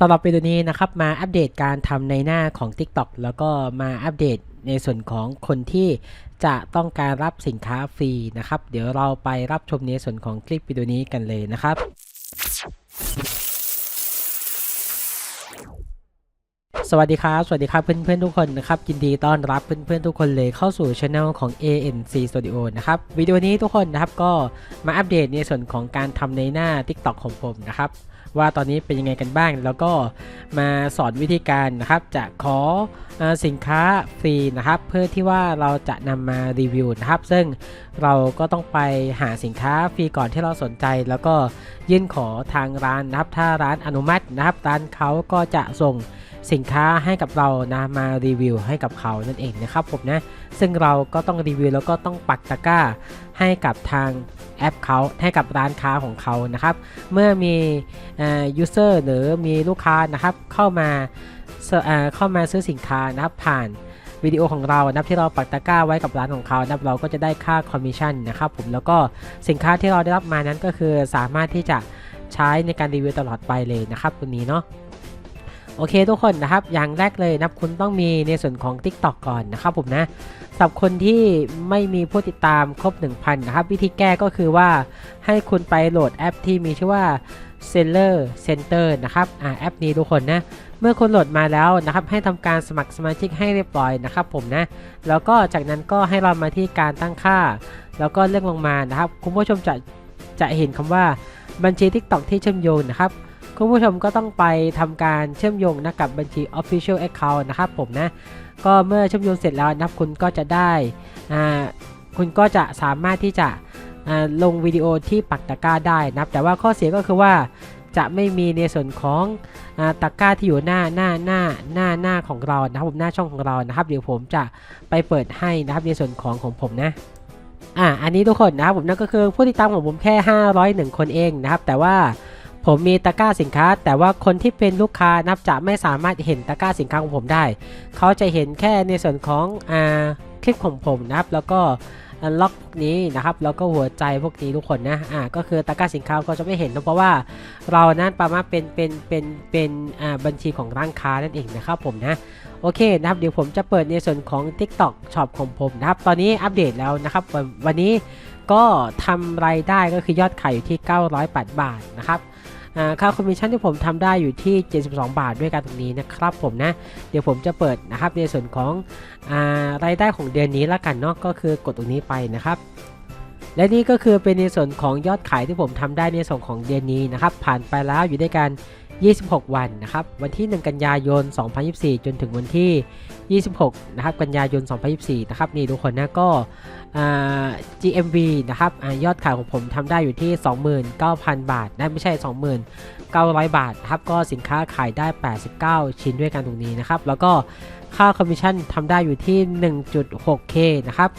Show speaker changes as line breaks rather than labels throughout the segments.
สำหรับวิดีโอนี้นะครับมาอัปเดตการทำในหน้าของ TikTok แล้วก็มาอัปเดตในส่วนของคนที่จะต้องการรับสินค้าฟรีนะครับ เดี๋ยวเราไปรับชมในส่วนของคลิปวิดีโอนี้กันเลยนะครับ สวัสดีครับ สวัสดีครับเพื่อนๆทุกคนนะครับยินดีต้อนรับเพื่อนๆทุกคนเลยเข้าสู่ช anel ของ ANC Studio นะครับวิดีโอนี้ทุกคนนะครับก็มาอัปเดตในส่วนของการทำในหน้า TikTok ของผมนะครับ ว่าตอนนี้เป็นยังไงกันบ้าง แล้วก็มาสอนวิธีการนะครับ จะขออสินค้าฟรีนะครับ เพื่อที่ว่าเราจะนำมารีวิวนะครับ ซึ่งเราก็ต้องไปหาสินค้าฟรีก่อนที่เราสนใจ แล้วก็ยื่นขอทางร้านนะครับ ถ้าร้านอนุมัตินะครับ ร้านเขาก็จะส่งสินค้าให้กับเรานะมารีวิวให้กับเขานั่นเองนะครับผมนะ ซึ่งเราก็ต้องรีวิวแล้วก็ต้องปักตะกร้าให้กับทางแอปเขาให้กับร้านค้าของเขานะครับ เมื่อมียูเซอร์หรือมีลูกค้านะครับเข้ามาเเข้ามาซื้อสินค้านะครับผ่านวิดีโอของเรานะครับที่เราปักตะกร้าไว้กับร้านของเขานะครับเราก็จะได้ค่าคอมมิชชั่นนะครับผมแล้วก็สินค้าที่เราได้รับมานั้นก็คือสามารถที่จะใช้ในการรีวิวตลอดไปเลยนะครับตัวนี้เนาะโอเคทุกคนนะครับอย่างแรกเลยนับคุณต้องมีในส่วนของ TikTok ก่อนนะครับผมนะ สำหรับคนที่ไม่มีผู้ติดตามครบ 1,000 นะครับ วิธีแก้ก็คือว่าให้คุณไปโหลดแอปที่มีชื่อว่า Seller Center นะครับอ่าแอปนี้ทุกคนนะ เมื่อคุณโหลดมาแล้วนะครับ ให้ทำการสมัครสมาชิกให้เรียบร้อยนะครับผมนะ แล้วก็จากนั้นก็ให้เรามาที่การตั้งค่า แล้วก็เลื่อนลงมานะครับ คุณผู้ชมจะจะเห็นคำว่าบัญชี TikTok ที่เชื่อมโยงนะครับ คุณผู้ชมก็ต้องไปทำการเชื่อมโยงนะกับบัญชี Official Account นะครับผมนะ ก็เมื่อเชื่อมโยงเสร็จแล้วนะครับคุณก็จะได้อ่าคุณก็จะสามารถที่จะลงวิดีโอที่ปักตะกร้าได้นะครับ แต่ว่าข้อเสียก็คือว่าจะไม่มีในส่วนของอาตะกร้าที่อยู่หน้าหน้าหน้าหน้าหน้าของเรานะครับผมหน้าช่องของเรานะครับ เดี๋ยวผมจะไปเปิดให้นะครับในส่วนของของผมนะอ่าอันนี้ทุกคนนะครับผมนั่นก็คือผู้ติดตามของผมแค่ 501 คนเองนะครับ แต่ว่า ผมมีตะกร้าสินค้า แต่ว่าคนที่เป็นลูกค้านับจะไม่สามารถเห็นตะกร้าสินค้าของผมได้ เขาจะเห็นแค่ในส่วนของอ่าคลิปของผมนะครับ แล้วก็ล็อกพวกนี้นะครับแล้วก็หัวใจพวกนี้ทุกคนนะอ่าก็คือตะกร้าสินค้าก็จะไม่เห็นนะเพราะว่าเรานั้นประมาณเป็นเป็นเป็นเป็นอ่าบัญชีของร้านค้านั่นเองนะครับผมนะโอเคนะครับเดี๋ยวผมจะเปิดในส่วนของ TikTok Shop ของผมนะครับ ตอนนี้อัปเดตแล้วนะครับ วันนี้ก็ทำรายได้ก็คือยอดขายอยู่ที่ 908 บาทนะครับ ค่าคอมมิชชั่นที่ผมทำได้อยู่ที่ 72 บาทด้วยกันตรงนี้นะครับผมนะ เดี๋ยวผมจะเปิดนะครับในส่วนของอารายได้ของเดือนนี้ละกันเนาะก็คือกดตรงนี้ไปนะครับและนี่ก็คือเป็นในส่วนของยอดขายที่ผมทำได้ในส่วนของเดือนนี้นะครับผ่านไปแล้วอยู่ด้วยกัน 26 วันนะครับ วันที่ 1 กันยายน 2024 จนถึงวันที่ 26 นะครับ กันยายน 2024 นะครับ นี่ทุกคนนะก็ GMV นะครับอยอดขายของผมทำได้อยู่ที่ 29,000 บาทนะไม่ใช่ 29,000 บาทนะครับ ก็สินค้าขายได้ 89 ชิ้นด้วยกันตรงนี้นะครับ แล้วก็ค่าคอมมิชชั่นทำได้อยู่ที่ 1.6k นะครับ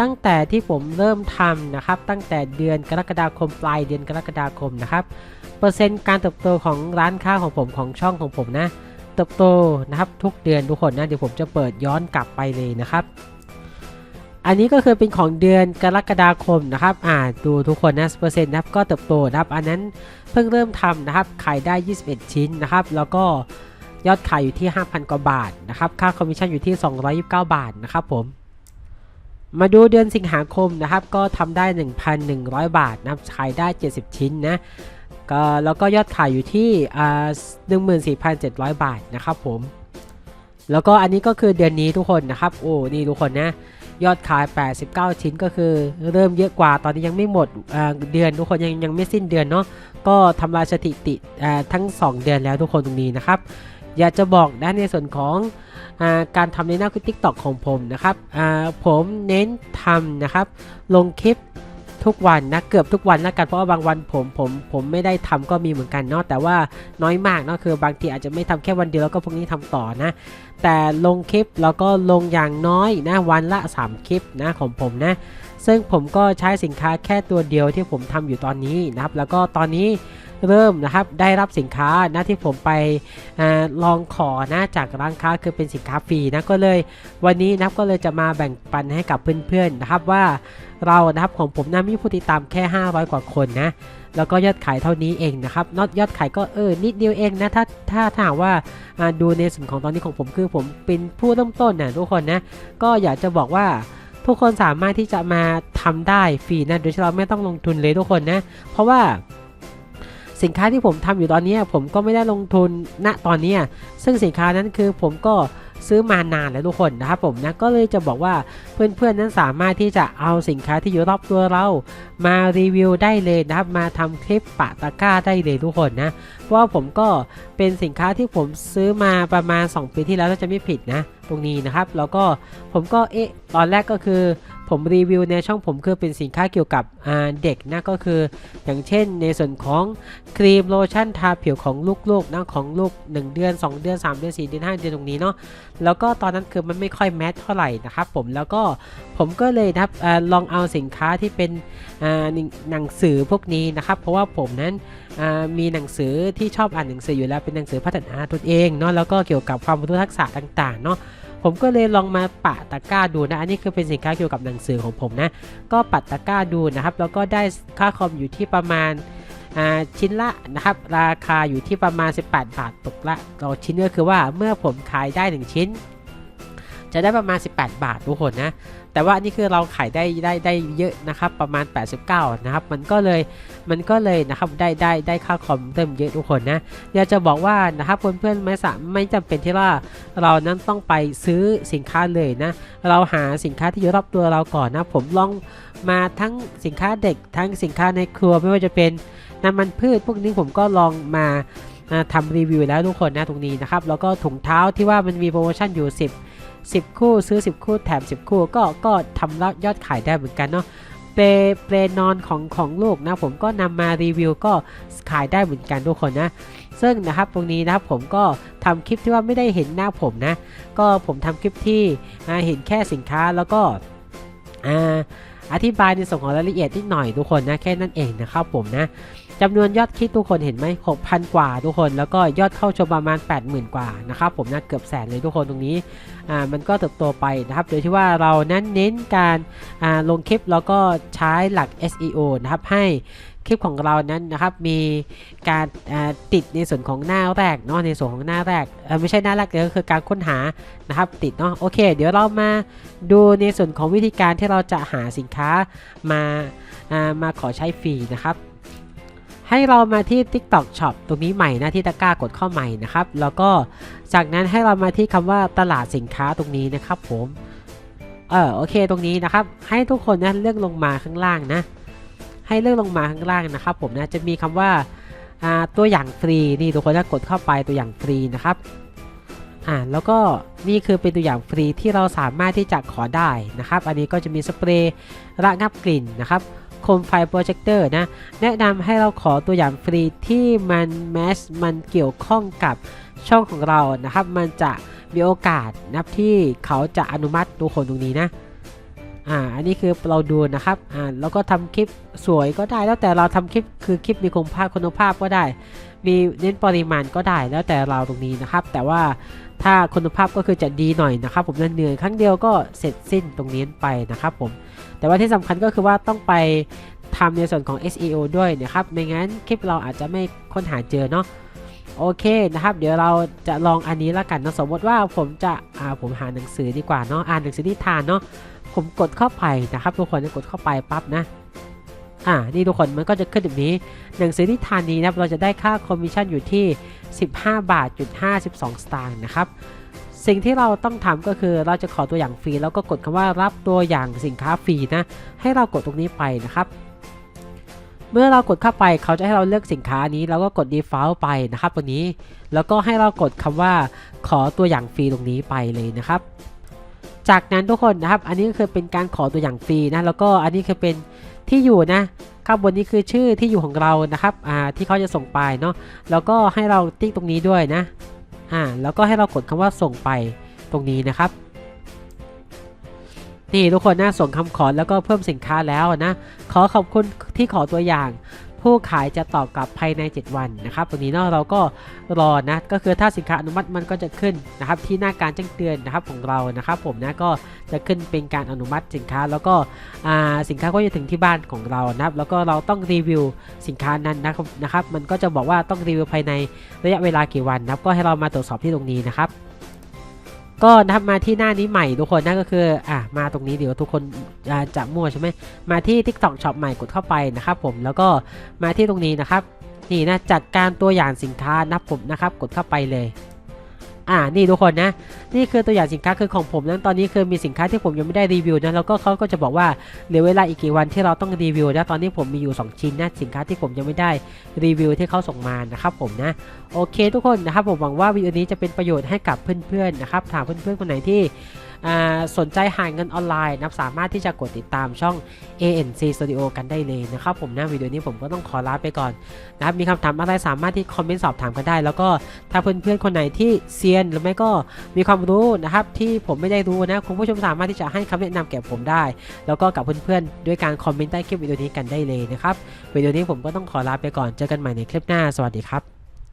ตั้งแต่ที่ผมเริ่มทำนะครับ ตั้งแต่เดือนกรกฎาคมปลายเดือนกรกฎาคมนะครับ เปอร์เซ็นต์การเติบโตของร้านค้าของผมของช่องของผมนะ เติบโตนะครับทุกเดือนทุกคนนะเดี๋ยวผมจะเปิดย้อนกลับไปเลยนะครับ อันนี้ก็คือเป็นของเดือนกรกฎาคมนะครับอ่าดูทุกคนนะเปอร์เซ็นต์นะครับก็เติบโตนะครับอันนั้นเพิ่งเริ่มทำนะครับขายได้ 21 ชิ้นนะครับ แล้วก็ยอดขายอยู่ที่ 5,000 กว่าบาทนะครับ ค่าคอมมิชชั่นอยู่ที่ 229 บาทนะครับผม มาดูเดือนสิงหาคมนะครับ ก็ทำได้ 1,100 บาทนะครับขายได้ 70 ชิ้นนะ ก็แล้วก็ยอดขายอยู่ที่อ่า14,700บาทนะครับผม แล้วก็อันนี้ก็คือเดือนนี้ทุกคนนะครับ โอ้ นี่ทุกคนนะ ยอดขาย 89 ชิ้นก็คือเริ่มเยอะกว่า ตอนนี้ยังไม่หมดเดือนทุกคนยังยังไม่สิ้นเดือนเนาะ ก็ทำลายสถิติทั้ง 2 เดือนแล้วทุกคนตรงนี้นะครับ อยากจะบอกนะในส่วนของอการทำในหน้าทิกตอกของผมนะครับผมเน้นทำนะครับ ลงคลิป ทุกวันนะเกือบทุกวันแล้วกันเพราะว่าบางวันผมผมผมไม่ได้ทำก็มีเหมือนกันเนาะแต่ว่าน้อยมากเนาะคือบางทีอาจจะไม่ทำแค่วันเดียวแล้วก็พวกนี้ทำต่อนะ แต่ลงคลิปแล้วก็ลงอย่างน้อยนะวันละ 3 คลิปนะของผมนะ ซึ่งผมก็ใช้สินค้าแค่ตัวเดียวที่ผมทำอยู่ตอนนี้นะครับ แล้วก็ตอนนี้เริ่มนะครับได้รับสินค้านะที่ผมไปอลองขอนะจากร้านค้าคือเป็นสินค้าฟรีนะก็เลย วันนี้นะครับก็เลยจะมาแบ่งปันให้กับเพื่อนๆนะครับว่าเรานะครับของผมนะมีผู้ติดตามแค่ 500 กว่าคนนะแล้วก็ยอดขายเท่านี้เองนะครับนอตยอดขายก็เออนิดเดียวเองนะถ้าถ้าถ้าหากว่าอ่าดูในส่วนของตอนนี้ของผมคือผมเป็นผู้เริ่มต้นนะทุกคนนะก็อยากจะบอกว่า ทุกคนสามารถที่จะมาทำได้ฟรีนะโดยที่เราไม่ต้องลงทุนเลยทุกคนนะ เพราะว่าสินค้าที่ผมทำอยู่ตอนนี้ผมก็ไม่ได้ลงทุนณตอนนี้ซึ่งสินค้านั้นคือผมก็ ซื้อมานานแล้วทุกคนนะครับผมนะก็เลยจะบอกว่าเพื่อนๆนั้นสามารถที่จะเอาสินค้าที่อยู่รอบตัวเรา มารีวิวได้เลยนะครับมาทำคลิปปะตะก้าได้เลยทุกคนนะเพราะว่าผมก็เป็นสินค้าที่ผมซื้อมาประมาณ 2 ปีที่แล้วถ้าจะไม่ผิดนะ ตรงนี้นะครับแล้วก็ผมก็เอ๊ะตอนแรกก็คือ ผมรีวิวในช่องผมคือเป็นสินค้าเกี่ยวกับเด็กนะก็คือ อย่างเช่นในส่วนของครีมโลชั่นทาผิวของลูกๆนะของลูก 1 เดือน 2 เดือน 3 เดือน 4 เดือน 5 เดือนตรงนี้เนาะแล้วก็ตอนนั้นคือมันไม่ค่อยแมทเท่าไหร่นะครับผมแล้วก็ผมก็เลยนะครับอลองเอาสินค้าที่เป็นหนังสือพวกนี้นะครับเพราะว่าผมนั้นมีหนังสือที่ชอบอ่านหนังสืออยู่แล้วเป็นหนังสือพัฒนาตนเองเนาะแล้วก็เกี่ยวกับความรู้ทักษะต่างๆเนาะผมก็เลยลองมาปะตะกร้าดูนะ อันนี้คือเป็นสินค้าเกี่ยวกับหนังสือของผมนะ ก็ปัดตะกร้าดูนะครับ แล้วก็ได้ค่าคอมอยู่ที่ประมาณชิ้นละนะครับราคาอยู่ที่ประมาณ 18 บาทตกละต่อชิ้นก็คือว่าเมื่อผมขายได้ 1 ชิ้น จะได้ประมาณ 18 บาททุกคนนะ แต่ว่านี่คือเราขายได้ได้ได้เยอะนะครับประมาณ 89 นะครับ มันก็เลยมันก็เลยนะครับได้ได้ได้ค่าคอมเติมเยอะทุกคนนะอยากจะบอกว่านะครับเพื่อนๆไม่สาไม่จำเป็นที่ว่าเรานั้นต้องไปซื้อสินค้าเลยนะ เราหาสินค้าที่อยู่รอบตัวเราก่อนนะ ผมลองมาทั้งสินค้าเด็กทั้งสินค้าในครัวไม่ว่าจะเป็นน้ำมันพืชพวกนี้ผมก็ลองมาอ่าทำรีวิวแล้วทุกคนนะตรงนี้นะครับ แล้วก็ถุงเท้าที่ว่ามันมีโปรโมชั่นอยู่ 10 10 คู่ซื้อ 10 คู่แถม 10 คู่ ก็ก็ทำยอดขายได้เหมือนกันเนาะเปรเปรนอนของของลูกนะผมก็นำมารีวิวก็ขายได้เหมือนกันทุกคนนะ ซึ่งนะครับตรงนี้นะครับผมก็ทำคลิปที่ว่าไม่ได้เห็นหน้าผมนะ ก็ผมทำคลิปที่เห็นแค่สินค้าแล้วก็ออธิบายในส่วนของรายละเอียดนิดหน่อยทุกคนนะแค่นั้นเองนะครับผมนะ จำนวนยอดคลิกทุกคนเห็นไหม6,000 กว่าทุกคน แล้วก็ยอดเข้าชมประมาณ 80,000 กว่านะครับผมนะเกือบแสนเลยทุกคนตรงนี้อ่ามันก็เติบโตไปนะครับโดยที่ว่าเรานั้นเน้นการอ่าลงคลิปแล้วก็ใช้หลัก SEO นะครับให้คลิปของเรานั้นนะครับมีการอ่าติดในส่วนของหน้าแรกเนาะในส่วนของหน้าแรกอ่อไม่ใช่หน้าแรกแต่ก็คือการค้นหานะครับติดเนาะโอเค เดี๋ยวเรามาดูในส่วนของวิธีการที่เราจะหาสินค้ามาอ่ามาขอใช้ฟรีนะครับ ให้เรามาที่ TikTok Shop ตรงนี้ใหม่นะที่ตะกร้ากดเข้าใหม่นะครับ แล้วก็จากนั้นให้เรามาที่คำว่าตลาดสินค้าตรงนี้นะครับผมเออโอเคตรงนี้นะครับ ให้ทุกคนนะเลือกลงมาข้างล่างนะ ให้เลือกลงมาข้างล่างนะครับ ผมนะจะมีคำว่าอ่าตัวอย่างฟรีนี่ทุกคนถ้ากดเข้าไปตัวอย่างฟรีนะครับอ่าแล้วก็นี่คือเป็นตัวอย่างฟรีที่เราสามารถที่จะขอได้นะครับ อันนี้ก็จะมีสเปรย์ระงับกลิ่นนะครับ คมไฟโปรเจคเตอร์นะ แนะนำให้เราขอตัวอย่างฟรีที่มันแมสมันเกี่ยวข้องกับช่องของเรานะครับ มันจะมีโอกาสนะครับที่เขาจะอนุมัติตัวคนตรงนี้นะ อ่าอันนี้คือเราดูนะครับอ่าแล้วก็ทำคลิปสวยก็ได้ แล้วแต่เราทำคลิปคือคลิปมีคุณภาพคุณภาพก็ได้ มีเน้นปริมาณก็ได้แล้วแต่เราตรงนี้นะครับ แต่ว่าถ้าคุณภาพก็คือจะดีหน่อยนะครับ ผมเหนื่อยครั้งเดียวก็เสร็จสิ้นตรงนี้ไปนะครับผมแต่ว่าที่สำคัญก็คือว่าต้องไปทำในส่วนของ SEO ด้วยนะครับไม่งั้นคลิปเราอาจจะไม่ค้นหาเจอเนาะโอเคนะครับ เดี๋ยวเราจะลองอันนี้ละกันนะสมมติว่าผมจะอ่าผมหาหนังสือดีกว่าเนาะอ่านหนังสือนิทานเนาะ ผมกดเข้าไปนะครับ ทุกคนกดเข้าไปปั๊บนะอ่านี่ทุกคนมันก็จะขึ้นแบบนี้ หนังสือนิทานนี้นะครับเราจะได้ค่าคอมมิชชั่นอยู่ที่ 15 บาทจุด52 สตางค์นะครับสิ่งที่เราต้องทำก็คือเราจะขอตัวอย่างฟรีแล้วก็กดคำว่ารับตัวอย่างสินค้าฟรีนะ ให้เรากดตรงนี้ไปนะครับ เมื่อเรากดเข้าไปเขาจะให้เราเลือกสินค้านี้เราก็กด default ไปนะครับตรงนี้ แล้วก็ให้เรากดคำว่าขอตัวอย่างฟรีตรงนี้ไปเลยนะครับ จากนั้นทุกคนนะครับ อันนี้ก็คือเป็นการขอตัวอย่างฟรีนะ แล้วก็อันนี้คือเป็นที่อยู่นะข้างบนนี้คือชื่อที่อยู่ของเรานะครับ อ่า ที่เขาจะส่งไปเนาะ แล้วก็ให้เราติ๊กตรงนี้ด้วยนะ อ่า แล้วก็ให้เรากดคำว่าส่งไปตรงนี้นะครับ นี่ทุกคนนะส่งคำขอแล้วก็เพิ่มสินค้าแล้วนะ ขอขอบคุณที่ขอตัวอย่าง ผู้ขายจะตอบกลับภายใน 7 วันนะครับตรงนี้เนาะเราก็รอนะก็คือถ้าสินค้าอนุมัติมันก็จะขึ้นนะครับที่หน้าการแจ้งเตือนนะครับของเรานะครับผมนะก็จะขึ้นเป็นการอนุมัติสินค้าแล้วก็อ่าสินค้าก็จะถึงที่บ้านของเรานะครับแล้วก็เราต้องรีวิวสินค้านั้นนะครับนะครับมันก็จะบอกว่าต้องรีวิวภายในระยะเวลากี่วันนะครับก็ให้เรามาตรวจสอบที่ตรงนี้นะครับ ก็นะครับมาที่หน้านี้ใหม่ทุกคนนั่นก็คืออะมาตรงนี้เดี๋ยวทุกคนจะมั่วใช่ไหมมาที่ TikTok Shop ใหม่กดเข้าไปนะครับผมแล้วก็มาที่ตรงนี้นะครับนี่นะจัดการตัวอย่างสินค้านะผมนะครับกดเข้าไปเลย อ่านี่ทุกคนนะ นี่คือตัวอย่างสินค้าคือของผมนั้นตอนนี้คือมีสินค้าที่ผมยังไม่ได้รีวิวนะแล้วก็เขาก็จะบอกว่าเหลือเวลาอีกกี่วันที่เราต้องรีวิวนะตอนนี้ผมมีอยู่ 2 ชิ้นนะสินค้าที่ผมยังไม่ได้รีวิวที่เขาส่งมานะครับผมนะโอเคทุกคนนะครับผมหวังว่าวิดีโอนี้จะเป็นประโยชน์ให้กับเพื่อนๆนะครับถามเพื่อนๆคนไหนที่ สนใจหาเงินออนไลน์นับสามารถที่จะกดติดตามช่อง ANC Studio กันได้เลยนะครับผมนะวิดีโอนี้ผมก็ต้องขอลาไปก่อนนะครับมีคำถามอะไรสามารถที่คอมเมนต์สอบถามกันได้ แล้วก็ถ้าเพื่อนๆคนไหนที่เซียนหรือไม่ก็มีความรู้นะครับที่ผมไม่ได้รู้นะคุณผู้ชมสามารถที่จะให้คำแนะนำแก่ผมได้ แล้วก็กับเพื่อนๆด้วยการคอมเมนต์ใต้คลิปวิดีโอนี้กันได้เลยนะครับวิดีโอนี้ผมก็ต้องขอลาไปก่อนเจอกันใหม่ในคลิปหน้าสวัสดีครับ